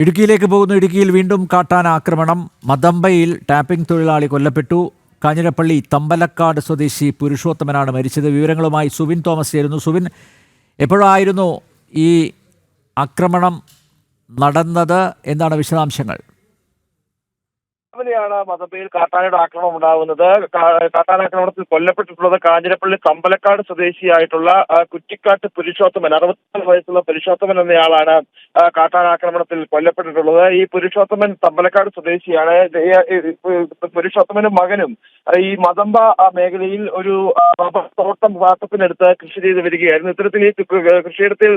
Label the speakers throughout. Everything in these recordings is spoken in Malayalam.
Speaker 1: ഇടുക്കിയിലേക്ക് പോകുന്ന ഇടുക്കിയിൽ വീണ്ടും കാട്ടാന ആക്രമണം. മതമ്പയിൽ ടാപ്പിംഗ് തൊഴിലാളി കൊല്ലപ്പെട്ടു. കാഞ്ഞിരപ്പള്ളി തമ്പലക്കാട് സ്വദേശി പുരുഷോത്തമനാണ് മരിച്ചത്. വിവരങ്ങളുമായി സുവിൻ തോമസ് ചേരുന്നു. സുവിൻ എപ്പോഴായിരുന്നു ഈ ആക്രമണം നടന്നത്? എന്താണ് വിശദാംശങ്ങൾ?
Speaker 2: രാവിലെയാണ് മതബയിൽ കാട്ടാനയുടെ ആക്രമണം ഉണ്ടാകുന്നത്. കാട്ടാനാക്രമണത്തിൽ കൊല്ലപ്പെട്ടിട്ടുള്ളത് കാഞ്ഞിരപ്പള്ളി തമ്പലക്കാട് സ്വദേശിയായിട്ടുള്ള കുറ്റിക്കാട്ട് പുരുഷോത്തമൻ അറുപത്തിനാല് വയസ്സുള്ള പുരുഷോത്തമൻ എന്നയാളാണ് കാട്ടാനാക്രമണത്തിൽ കൊല്ലപ്പെട്ടിട്ടുള്ളത്. ഈ പുരുഷോത്തമൻ തമ്പലക്കാട് സ്വദേശിയാണ്. പുരുഷോത്തമനും മകനും ഈ മതമ്പ മേഖലയിൽ ഒരു തോട്ടം വാട്ടത്തിനടുത്ത് കൃഷി ചെയ്ത് വരികയായിരുന്നു. ഇത്തരത്തിൽ ഈ കൃഷിയിടത്തിൽ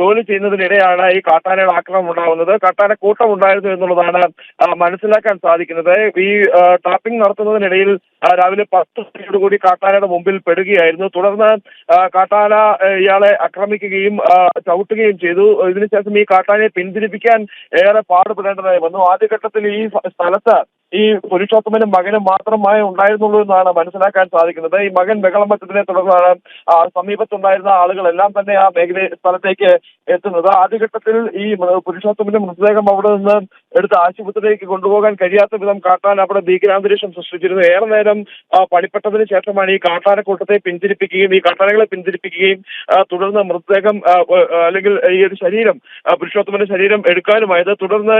Speaker 2: ജോലി ചെയ്യുന്നതിനിടെയാണ് ഈ കാട്ടാനയുടെ ആക്രമണം ഉണ്ടാകുന്നത്. കാട്ടാന കൂട്ടം ഉണ്ടായിരുന്നു എന്നുള്ളതാണ് മനസ്സിലാക്കാൻ സാധിക്കുന്നത്. ഈ ടാപ്പിംഗ് നടത്തുന്നതിനിടയിൽ രാവിലെ പത്ത് മണിയോടുകൂടി കാട്ടാനയുടെ മുമ്പിൽ പെടുകയായിരുന്നു. തുടർന്ന് കാട്ടാന ഇയാളെ ആക്രമിക്കുകയും ചവിട്ടുകയും ചെയ്തു. ഇതിനുശേഷം ഈ കാട്ടാനയെ പിന്തിരിപ്പിക്കാൻ ഏറെ പാടുപെടേണ്ടതായി വന്നു. ആദ്യഘട്ടത്തിൽ ഈ സ്ഥലത്ത് ഈ പുരുഷോത്തമനും മകനും മാത്രമേ ഉണ്ടായിരുന്നുള്ളൂ എന്നാണ് മനസ്സിലാക്കാൻ സാധിക്കുന്നത്. ഈ മകൻ ബഹളം വെച്ചതിനെ തുടർന്നാണ് സമീപത്തുണ്ടായിരുന്ന ആളുകളെല്ലാം തന്നെ ആ മേഖല സ്ഥലത്തേക്ക് എത്തുന്നത്. ആദ്യഘട്ടത്തിൽ ഈ പുരുഷോത്തമന്റെ മൃതദേഹം അവിടെ നിന്ന് എടുത്ത് ആശുപത്രിയിലേക്ക് കൊണ്ടുപോകാൻ കഴിയാത്ത വിധം കാട്ടാൻ അവിടെ ഭീകരാന്തരീക്ഷം സൃഷ്ടിച്ചിരുന്നു. ഏറെ നേരം പണിപ്പെട്ടതിന് ശേഷമാണ് ഈ കാട്ടാനക്കൂട്ടത്തെ പിന്തിരിപ്പിക്കുകയും ഈ കാട്ടാനകളെ പിന്തിരിപ്പിക്കുകയും തുടർന്ന് മൃതദേഹം അല്ലെങ്കിൽ ഈ ഒരു ശരീരം പുരുഷോത്തമന്റെ ശരീരം എടുക്കാനുമായത്. തുടർന്ന്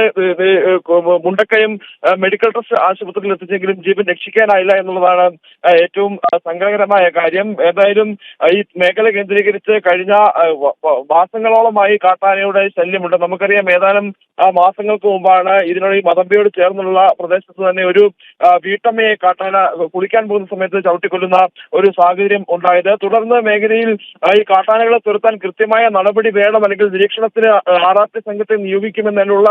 Speaker 2: മുണ്ടക്കയം മെഡിക്കൽ ട്രസ്റ്റ് ആശുപത്രിയിൽ എത്തിച്ചെങ്കിലും ജീവൻ രക്ഷിക്കാനായില്ല എന്നുള്ളതാണ് ഏറ്റവും സങ്കടകരമായ കാര്യം. ഏതായാലും ഈ മേഖല കേന്ദ്രീകരിച്ച് കഴിഞ്ഞ മാസങ്ങളോളമായി കാട്ടാനയുടെ ശല്യമുണ്ട്. നമുക്കറിയാം ഏതാനും മാസങ്ങൾക്ക് മുമ്പാണ് ഇതിനോട് ഈ മതമ്പയോട് ചേർന്നുള്ള പ്രദേശത്ത് തന്നെ ഒരു വീട്ടമ്മയെ കാട്ടാന കുളിക്കാൻ പോകുന്ന സമയത്ത് ചവിട്ടിക്കൊല്ലുന്ന ഒരു സാഹചര്യം ഉണ്ടായത്. തുടർന്ന് മേഖലയിൽ ഈ കാട്ടാനകളെ തുരത്താൻ കൃത്യമായ നടപടി വേണം അല്ലെങ്കിൽ നിരീക്ഷണത്തിന് ആർ സംഘത്തെ നിയോഗിക്കുമെന്നുള്ള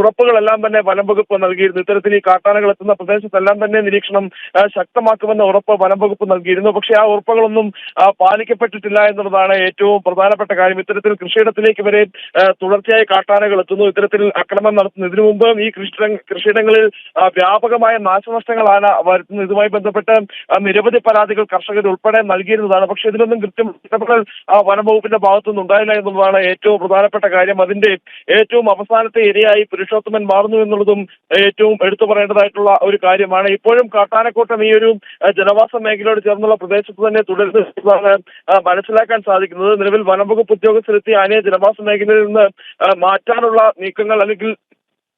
Speaker 2: ഉറപ്പുകളെല്ലാം തന്നെ വനം വകുപ്പ് നൽകിയിരുന്നു. ഇത്തരത്തിൽ ഈ കാട്ടാനകൾ എത്തുന്ന പ്രദേശത്തെല്ലാം തന്നെ നിരീക്ഷണം ശക്തമാക്കുമെന്ന ഉറപ്പ് വനം വകുപ്പ് നൽകിയിരുന്നു. പക്ഷേ ആ ഉറപ്പുകളൊന്നും പാലിക്കപ്പെട്ടിട്ടില്ല എന്നുള്ളതാണ് ഏറ്റവും പ്രധാനപ്പെട്ട കാര്യം. ഇത്തരത്തിൽ കൃഷിയിടത്തിലേക്ക് വരെ തുടർച്ചയായി കാട്ടാനകൾ എത്തുന്നു. ഇത്തരത്തിൽ ആക്രമണം നടത്തുന്നു ഇതിനു മുമ്പ് ഈ കൃഷിയിട കൃഷിയിടങ്ങളിൽ വ്യാപകമായ നാശനഷ്ടങ്ങളാണ് വരുത്തുന്നത്. ഇതുമായി ബന്ധപ്പെട്ട് നിരവധി പരാതികൾ കർഷകർ ഉൾപ്പെടെ നൽകിയിരുന്നതാണ്. പക്ഷേ ഇതിനൊന്നും കൃത്യം ഇടപെടൽ വനംവകുപ്പിന്റെ വനം ഭാഗത്തുനിന്ന് ഉണ്ടായില്ല എന്നുള്ളതാണ് ഏറ്റവും പ്രധാനപ്പെട്ട കാര്യം. അതിന്റെ ഏറ്റവും അവസാനത്തെ ഇരയായി പുരുഷോത്തമൻ മാറുന്നു എന്നുള്ളതും ഏറ്റവും എടുത്തു പറയേണ്ടതായിട്ടുള്ള ഒരു കാര്യമാണ്. ഇപ്പോഴും കാട്ടാനക്കൂട്ടം ഈ ഒരു ജനവാസ മേഖലയോട് ചേർന്നുള്ള പ്രദേശത്ത് തന്നെ തുടരുന്നതാണ് മനസ്സിലാക്കാൻ സാധിക്കുന്നത്. നിലവിൽ വനംവകുപ്പ് ഉദ്യോഗസ്ഥരെത്തി ആനയെ ജനവാസ മേഖലയിൽ നിന്ന് മാറ്റാനുള്ള നീക്കങ്ങൾ അല്ലെങ്കിൽ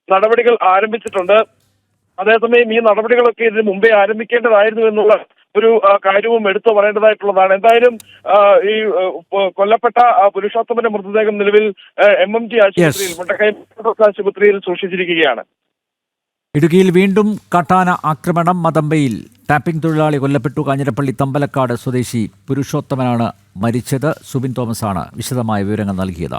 Speaker 2: നടപടികൾ ആരംഭിച്ചിട്ടുണ്ട്. അതേസമയം ഈ നടപടികളൊക്കെ ഇതിന് മുമ്പേ ആരംഭിക്കേണ്ടതായിരുന്നു എന്നുള്ള ഒരു കാര്യവും എടുത്തു പറയേണ്ടതായിട്ടുള്ളതാണ്. എന്തായാലും ഈ കൊല്ലപ്പെട്ട പുരുഷോത്തമന്റെ മൃതദേഹം നിലവിൽ എം എം ജി ആശുപത്രിയിൽ മുണ്ടക്കയം ആശുപത്രിയിൽ സൂക്ഷിച്ചിരിക്കുകയാണ്.
Speaker 1: ഇടുക്കിയിൽ വീണ്ടും കാട്ടാന ആക്രമണം മതമ്പയിൽ ടാപ്പിംഗ് തൊഴിലാളി കൊല്ലപ്പെട്ടു. കാഞ്ഞിരപ്പള്ളി തമ്പലക്കാട് സ്വദേശി പുരുഷോത്തമനാണ് മരിച്ചത്. സുബിൻ തോമസാണ് വിശദമായ വിവരങ്ങൾ നൽകിയത്.